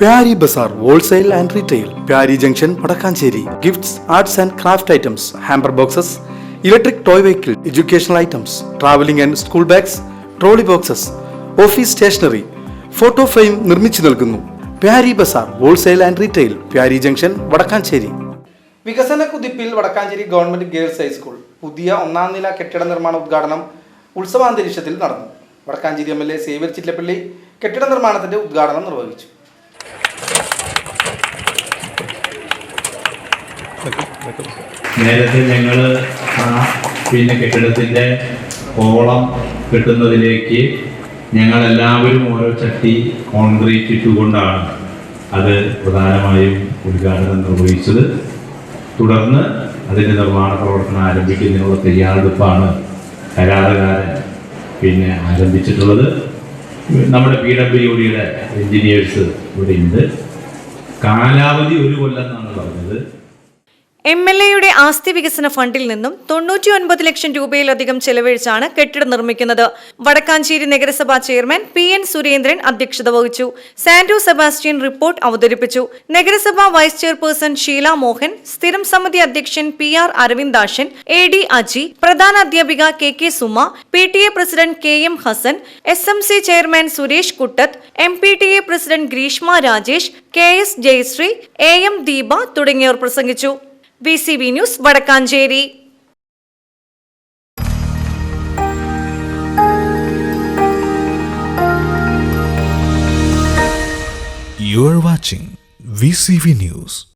Pyari Bazaar wholesale and retail Pyari junction Vadakkanchery. Gifts arts and craft items hamper boxes electric toy vehicle educational items travelling and school bags trolley boxes office stationery photo frame നിർമ്മിച്ചു നൽകുന്നു. Pyari Bazaar wholesale and retail Pyari junction Vadakkanchery. വികസന കുതിപ്പിൽ Vadakkanchery government girls high school പുതിയ ഒന്നാം നില കെട്ടിട നിർമ്മാണ ഉദ്ഘാടനം ഉത്സവാന്തരീക്ഷത്തിൽ നടന്നു. Vadakkanchery M L A Xavier Chittappally കെട്ടിട നിർമ്മാണത്തിന്റെ ഉദ്ഘാടനം നിർവഹിച്ചു. നേരത്തെ ഞങ്ങൾ ആ പിന്നെ കെട്ടിടത്തിന്റെ കോളം കെട്ടുന്നതിലേക്ക് ഞങ്ങൾ എല്ലാവരും ഓരോ ചട്ടി കോൺക്രീറ്റ് ഇട്ടുകൊണ്ടാണ് അത് പ്രധാനമായും ഉദ്ഘാടനം നിർവഹിച്ചത്. തുടർന്ന് അതിന്റെ നിർമ്മാണ പ്രവർത്തനം ആരംഭിക്കുന്നതിനുള്ള തയ്യാറെടുപ്പാണ് കരാറുകാരൻ പിന്നെ ആരംഭിച്ചിട്ടുള്ളത്. നമ്മുടെ പി ഡബ്ല്യു ഡിയുടെ എഞ്ചിനീയേഴ്സ് ഇവിടെയുണ്ട്. കാലാവധി ഒരു കൊല്ലം എന്നാണ് പറഞ്ഞത്. എം എൽ എയുടെ ആസ്തി വികസന ഫണ്ടിൽ നിന്നും തൊണ്ണൂറ്റി ഒൻപത് ലക്ഷം രൂപയിലധികം ചെലവഴിച്ചാണ് കെട്ടിടം നിർമ്മിക്കുന്നത്. വടക്കാഞ്ചേരി നഗരസഭാ ചെയർമാൻ പി എൻ സുരേന്ദ്രൻ അധ്യക്ഷത വഹിച്ചു. സാന്റോ സെബാസ്റ്റ്യൻ റിപ്പോർട്ട് അവതരിപ്പിച്ചു. നഗരസഭാ വൈസ് ചെയർപേഴ്സൺ ഷീല മോഹൻ സ്ഥിരം സമിതി അധ്യക്ഷൻ P R Aravindakshan A D Aji പ്രധാന അധ്യാപിക K K Suma P T A president K M Hasan S M C chairman Suresh Kuttath M P T A president Greeshma Rajesh K S Jayasree A M Deepa തുടങ്ങിയവർ പ്രസംഗിച്ചു. V C B news Vadakkanchery You are watching VCV News.